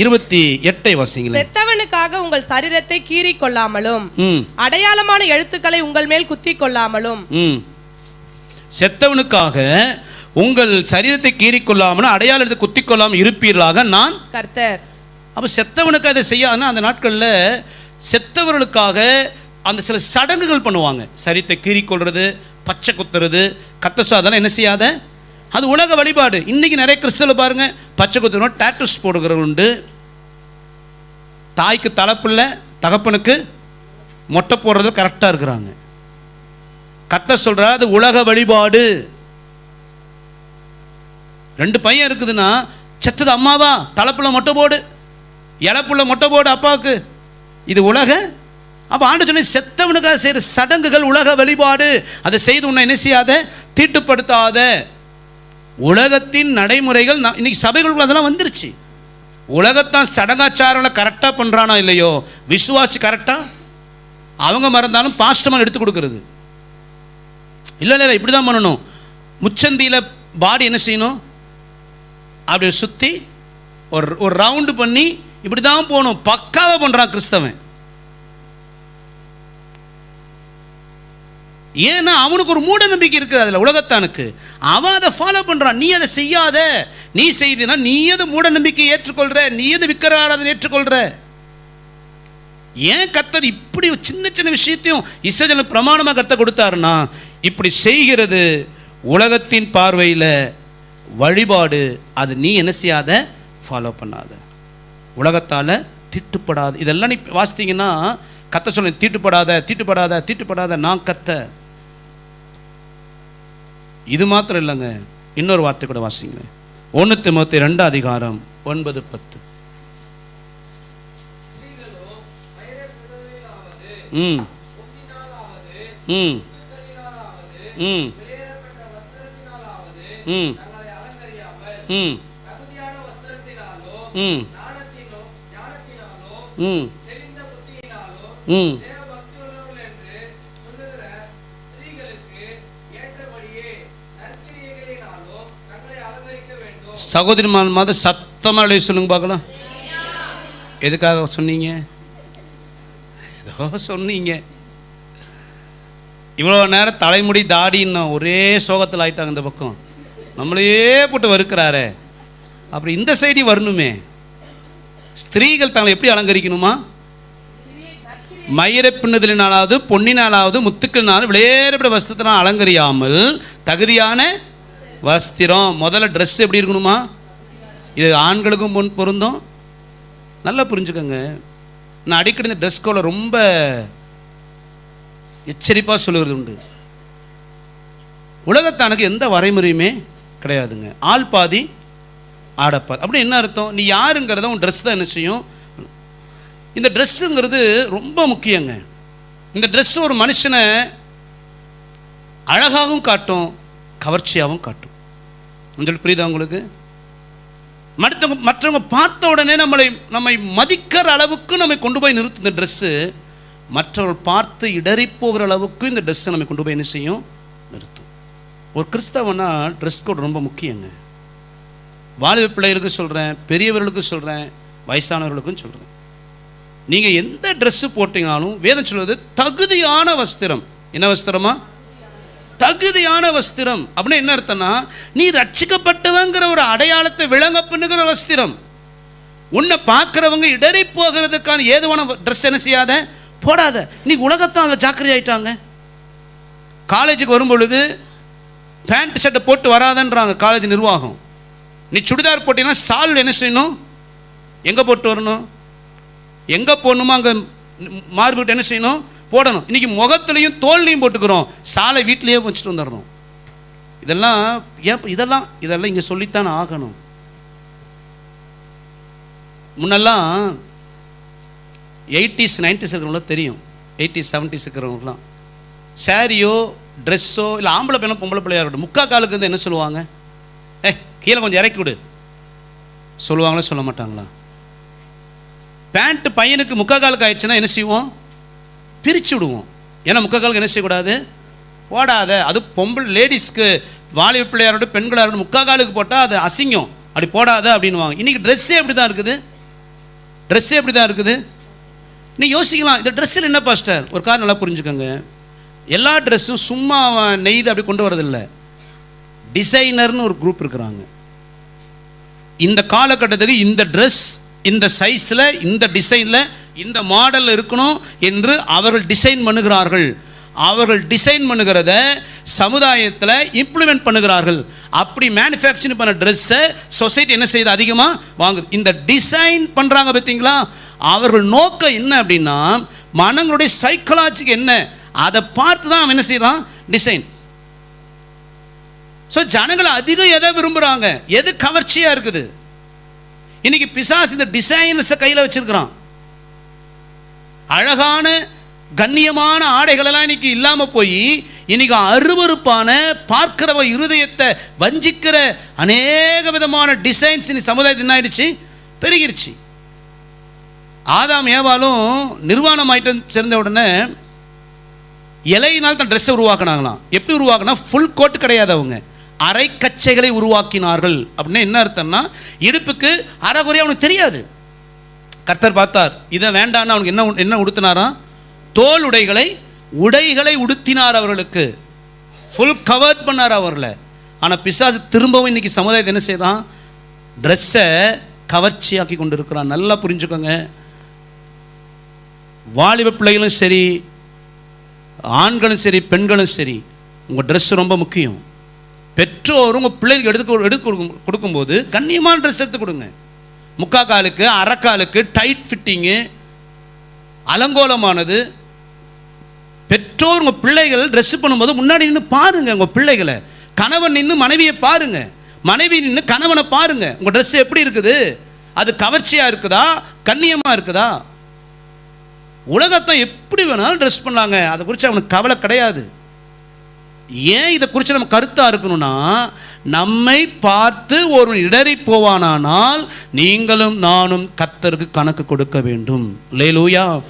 இருபத்தி எட்டை வாசிங்களேன் செத்தவனுக்காக உங்கள் சரீரத்தை கீறிக் கொள்ளாமலும் அடையாளமான எழுத்துக்களை உங்கள் மேல் குத்திக் கொள்ளாமலும் செத்தவனுக்காக உங்கள் சரீரத்தை கீறிக்கொள்ளாமல் அடையாளத்தை குத்திக்கொள்ளாமல் இருப்பீர்களாக நான்? கர்த்தர். அப்போ செத்தவனுக்கு அதை செய்யாதுன்னா அந்த நாட்களில் செத்தவர்களுக்காக அந்த சில சடங்குகள் பண்ணுவாங்க. சரீரத்தை கீறிக்கொள்றது பச்சை குத்துறது கத்தசோ அதெல்லாம் என்ன செய்யாத? அது உலக வழிபாடு. இன்னைக்கு நிறைய கிறிஸ்தவ பாருங்க பச்சை குத்துறோம் டேட்டூஸ் போடுகிறவங்க உண்டு. தாய்க்கு தலைப்பில் தகப்பனுக்கு மொட்டை போடுறது கரெக்டாக இருக்கிறாங்க. கத்த சொல்றா அது உலக வழிபாடு. ரெண்டு பையன் இருக்குதுன்னா செத்தது அம்மாவா? தலைப்புள்ள மொட்டை போடு. இழப்புள்ள மொட்டை போடு அப்பாவுக்கு. இது உலக அப்போ ஆண்டு சொன்ன செத்தவனுக்காக செய்கிற சடங்குகள் உலக வழிபாடு. அதை செய்து உன்னை என்ன செய்யாத? தீட்டுப்படுத்தாத. உலகத்தின் நடைமுறைகள் இன்னைக்கு சபைகளுக்குள்ள அதெல்லாம் வந்துருச்சு. உலகத்தான் சடங்காச்சாரங்களை கரெக்டாக பண்ணுறானா இல்லையோ? விசுவாசி கரெக்டாக அவங்க மறந்தாலும் பாஸ்டமாக எடுத்து கொடுக்கறது. இல்லை இல்லை இப்படி தான் பண்ணணும். முச்சந்தியில் பாடி என்ன செய்யணும்? அப்படி சுற்றி ஒரு ஒரு ரவுண்டு பண்ணி இப்படி தான் போகணும். பக்காவாக பண்ணுறான் கிறிஸ்தவன். ஏன்னா அவனுக்கு ஒரு மூட நம்பிக்கை இருக்குது அதில் உலகத்தானுக்கு. அவன் அதை ஃபாலோ பண்ணுறான் நீ அதை செய்யாத. நீ செய்தினா நீ எது மூட நம்பிக்கை ஏற்றுக்கொள்கிற நீ எது விக்கிர ஆராதனை ஏற்றுக்கொள்கிற ஏன் கத்தர் இப்படி ஒரு சின்ன சின்ன விஷயத்தையும் இஸ்ரேல் பிரமாணமாக கத்த கொடுத்தாருன்னா இப்படி செய்கிறது உலகத்தின் பார்வையில் வழிபாடு அது நீ என்ன செய்யாத? ஃபாலோ பண்ணாத. உலகத்தால் திட்டுப்படாது. இதெல்லாம் நீ வாசித்தீங்கன்னா கத்த சொல்ல தீட்டுப்படாத தீட்டுப்படாத தீட்டுப்படாத நான் கத்த. இது மாத்திரம் இல்லைங்க. இன்னொரு வார்த்தை கூட வாசிங்களேன் ஒன்று திமுத்தி ரெண்டு அதிகாரம் ஒன்பது பத்து. ம் ம். ம். ம். ம். ம். ம். ம். சகோதரிமான் மாதிரி சத்தமாக எழுதி சொல்லுங்க பார்க்கலாம். எதுக்காக சொன்னீங்க? ஏதோ சொன்னீங்க. இவ்வளோ நேரம் தலைமுடி தாடின்னு ஒரே சோகத்தில் ஆயிட்டாங்க இந்த பக்கம். நம்மளையே போட்டு வறுக்கிறாரே. அப்புறம் இந்த சைடு வரணுமே. ஸ்திரீகள் தங்களை எப்படி அலங்கரிக்கணுமா? மயிரை பின்னுதலினாலாவது பொன்னினாலாவது முத்துக்களினாலும் விளையாடப்பட வசத்தினால் அலங்கரியாமல் தகுதியான வஸ்திரம் முதல்ல ட்ரெஸ் எப்படி இருக்கணுமா? இது ஆண்களுக்கும் பொன் பொருந்தும். நல்லா புரிஞ்சுக்கோங்க. நான் அடிக்கடி இந்த ட்ரெஸ் கோலை ரொம்ப எச்சரிப்பாக சொல்லுவது உண்டு. உலகத்தானுக்கு எந்த வரைமுறையுமே கிடையாதுங்க. ஆள் பாதி ஆடப்பாதி அப்படி என்ன அர்த்தம்? நீ யாருங்கிறத உன் ட்ரெஸ் தான் என்ன செய்யும்? இந்த ட்ரெஸ்ஸுங்கிறது ரொம்ப முக்கியங்க. இந்த ட்ரெஸ் ஒரு மனுஷனை அழகாகவும் காட்டும் கவர்ச்சியாகவும் காட்டும். உங்களுக்கு புரியுதா உங்களுக்கு? மற்றவங்க மற்றவங்க பார்த்த உடனே நம்மளை நம்மை மதிக்கிற அளவுக்கு நம்மை கொண்டு போய் நிறுத்தும் இந்த ட்ரெஸ்ஸு மற்றவர்கள் பார்த்து இடறி போகிற அளவுக்கு இந்த ட்ரெஸ்ஸை நம்ம கொண்டு போய் என்ன செய்யும்? நிறுத்தும். ஒரு கிறிஸ்தவனா ட்ரெஸ் கோட் ரொம்ப முக்கியங்க. வாலிப பிள்ளைகளுக்கு சொல்கிறேன் பெரியவர்களுக்கு சொல்கிறேன் வயசானவர்களுக்கும் சொல்கிறேன் நீங்கள் எந்த ட்ரெஸ்ஸு போட்டீங்கனாலும் வேதம் சொல்வது தகுதியான வஸ்திரம். என்ன வஸ்திரமா? தகுதியான வஸ்திரம். அப்படின்னு என்ன அர்த்தம்னா நீ ரட்சிக்கப்பட்டவங்கிற ஒரு அடையாளத்தை விளங்க பண்ணுகிற வஸ்திரம். உன்னை பார்க்குறவங்க இடறி போகிறதுக்கான ஏதுவான ட்ரெஸ் என்ன செய்யாத? போடாத. நீ உலகத்தான் அதில் ஜாக்கிரதை ஆயிட்டாங்க. காலேஜுக்கு வரும் பொழுது பேண்ட் ஷர்ட்டை போட்டு வராதன்றாங்க காலேஜ் நிர்வாகம். நீ சுடிதார் போட்டீங்கன்னா சால் என்ன செய்யணும்? எங்கே போட்டு வரணும்? எங்கே போடணுமோ அங்கே மார்பிட்டு என்ன செய்யணும்? போடணும். இன்றைக்கி முகத்துலையும் தோல்லையும் போட்டுக்கிறோம். சாலை வீட்டிலையே வச்சுட்டு வந்துடணும் இதெல்லாம் ஏன் இதெல்லாம் இதெல்லாம் இங்கே சொல்லித்தான் ஆகணும். முன்னெல்லாம் எயிட்டிஸ் நைன்டிஸ் இருக்கிறவங்கள தெரியும். எயிட்டிஸ் செவன்டிஸ் இருக்கிறவங்களாம் சாரியோ ட்ரெஸ்ஸோ இல்லை ஆம்பளை பையனோ பொம்பளை பிள்ளையாக இருக்கட்டும் முக்கா காலுக்கு வந்து என்ன சொல்லுவாங்க? ஏ கீழே கொஞ்சம் இறக்கி விடு. சொல்லுவாங்களா சொல்ல மாட்டாங்களா? பேண்ட்டு பையனுக்கு முக்கா காலுக்கு ஆயிடுச்சுன்னா என்ன செய்வோம்? பிரித்து விடுவோம் ஏன்னா முக்கக்காலுக்கு என்ன செய்யக்கூடாது? ஓடாத. அது பொம்பளை லேடிஸ்க்கு வாலிப பிள்ளையாரோட பெண்களாரோட முக்கா காலுக்கு போட்டால் அது அசிங்கம். அப்படி போடாத அப்படின்னுவாங்க. இன்றைக்கி ட்ரெஸ்ஸே அப்படி தான் இருக்குது. ட்ரெஸ்ஸே அப்படி தான் இருக்குது. நீ யோசிக்கலாம். இந்த ட்ரெஸ்ஸில் என்ன பாஸ்டர் ஒரு கார் நல்லா புரிஞ்சுக்கோங்க. எல்லா ட்ரெஸ்ஸும் சும்மா அவன் நெய்து அப்படி கொண்டு வரதில்லை. டிசைனர்னு ஒரு குரூப் இருக்கிறாங்க. இந்த காலகட்டத்துக்கு இந்த ட்ரெஸ் இந்த சைஸில் இந்த டிசைனில் இந்த மாடலில் இருக்கணும் என்று அவர்கள் டிசைன் பண்ணுகிறார்கள். அவர்கள் டிசைன் பண்ணுகிறத சமுதாயத்தில் இம்ப்ளிமெண்ட் பண்ணுகிறார்கள். அப்படி மேனுஃபேக்சரிங் பண்ண ட்ரெஸ்ஸை சொசைட்டி என்ன செய்யுது? அதிகமாக வாங்குது இந்த டிசைன் பண்ணுறாங்க பார்த்தீங்களா அவர்கள் நோக்கம் என்ன அப்படின்னா மனங்களுடைய சைக்கலாஜிக்கு என்ன? அதை பார்த்து தான் அவன் என்ன செய்கிறான் டிசைன் ஸோ ஜனங்கள் அதிகம் எதை விரும்புகிறாங்க எது கவர்ச்சியாக இருக்குது? இன்னைக்கு பிசாஸ் இந்த டிசைன்ஸை கையில் வச்சிருக்கிறான். அழகான கண்ணியமான ஆடைகளெல்லாம் இன்னைக்கு இல்லாமல் போய் இன்னைக்கு அருவருப்பான பார்க்கிறவ இருதயத்தை வஞ்சிக்கிற அநேக விதமான டிசைன்ஸ் இன்னைக்கு சமுதாயத்தில் என்ன ஆயிடுச்சு பெருகிருச்சு. ஆதாம் ஏவாலும் நிர்வாணம் ஆயிட்டு சேர்ந்த உடனே இலையினால் தான் ட்ரெஸ்ஸை உருவாக்குனாங்களாம். எப்படி உருவாக்குனா ஃபுல் கோட் கிடையாது அவங்க. அரைக்கச்சைகளை உருவாக்கினார்கள். அப்படின்னா என்ன அர்த்தம்னா இடுப்புக்கு அரைகுறையாக அவனுக்கு தெரியாது. கர்த்தர் பார்த்தார். இதை வேண்டான்னு அவனுக்கு என்ன என்ன உடுத்தினாராம்? தோல் உடைகளை உடைகளை உடுத்தினார் அவர்களுக்கு. ஃபுல் கவர் பண்ணார் அவர்களை ஆனால் பிசாசு திரும்பவும் இன்றைக்கி சமுதாயத்தை என்ன செய்கிறான் ட்ரெஸ்ஸை கவர்ச்சியாக்கி கொண்டு இருக்கிறான் நல்லா புரிஞ்சுக்கோங்க. வாலிப பிள்ளைகளும் சரி ஆண்களும் சரி பெண்களும் சரி உங்கள் ட்ரெஸ் ரொம்ப முக்கியம். பெற்றோர் உங்கள் பிள்ளைகளுக்கு எடுத்து எடுத்து கொடுக்கும் கொடுக்கும்போது கண்ணியமான ட்ரெஸ் எடுத்து கொடுங்க. முக்கா காலுக்கு அரைக்காலுக்கு டைட் ஃபிட்டிங்கு அலங்கோலமானது. பெற்றோர் உங்கள் பிள்ளைகள் ட்ரெஸ் பண்ணும்போது முன்னாடி நின்று பாருங்கள் உங்கள் பிள்ளைகளை. கணவன் நின்று மனைவியை பாருங்கள் மனைவி நின்று கணவனை பாருங்கள் உங்கள் ட்ரெஸ் எப்படி இருக்குது? அது கவர்ச்சியாக இருக்குதா? கண்ணியமாக இருக்குதா? உலகத்தை எப்படி வேணாலும் ட்ரெஸ் பண்ணாங்க அதை குறித்து அவனுக்கு கவலை கிடையாது. ஏன் இதை குறித்து நம்ம கருத்தாக இருக்கணும்னா நம்மை பார்த்து ஒரு இடறி போவானானால் நீங்களும் நானும் கர்த்தருக்கு கணக்கு கொடுக்க வேண்டும். லேலூயா